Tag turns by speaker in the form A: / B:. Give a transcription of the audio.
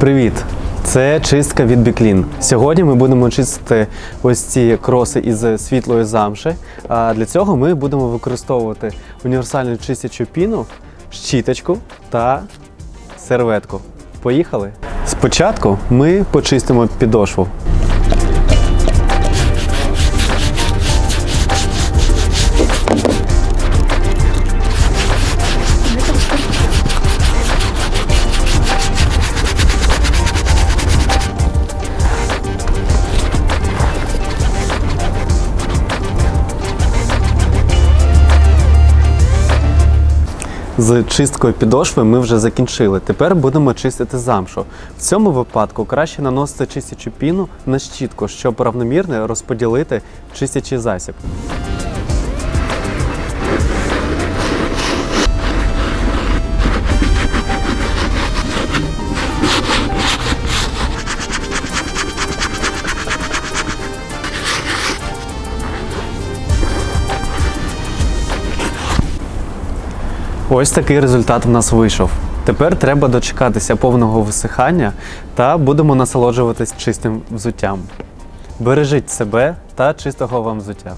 A: Привіт! Це чистка від Біклін. Сьогодні ми будемо чистити ось ці кроси із світлої замши. А для цього ми будемо використовувати універсальну чистячу піну, щіточку та серветку. Поїхали! Спочатку ми почистимо підошву. З чисткою підошви ми вже закінчили. Тепер будемо чистити замшу. В цьому випадку краще наносити чистячу піну на щітку, щоб равномірно розподілити чистячий засіб. Ось такий результат в нас вийшов. Тепер треба дочекатися повного висихання та будемо насолоджуватись чистим взуттям. Бережіть себе та чистого вам взуття.